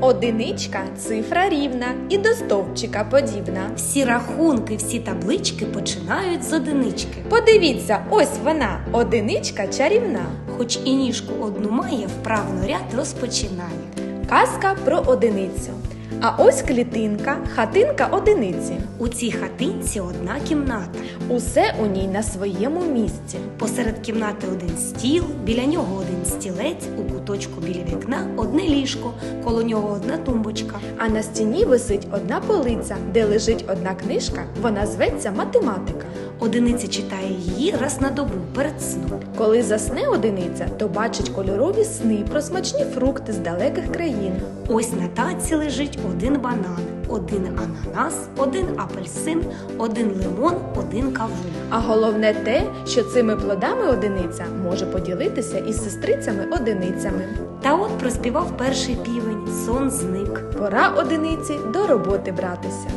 Одиничка цифра рівна і до стовпчика подібна. Всі рахунки, всі таблички починають з одинички. Подивіться, ось вона, одиничка чарівна. Хоч і ніжку одну має, вправно ряд розпочинає. Казка про одиницю. А ось клітинка, хатинка одиниці. У цій хатинці одна кімната. Усе у ній на своєму місці. Посеред кімнати один стіл, біля нього один стілець, у куточку біля вікна одне ліжко, коло нього одна тумбочка. А на стіні висить одна полиця, де лежить одна книжка, вона зветься математика. Одиниця читає її раз на добу перед сном. Коли засне одиниця, то бачить кольорові сни про смачні фрукти з далеких країн. Ось на таці лежить один банан, один ананас, один апельсин, один лимон, один кавун. А головне те, що цими плодами одиниця може поділитися із сестрицями-одиницями. Та от проспівав перший півень, сон зник. Пора одиниці до роботи братися.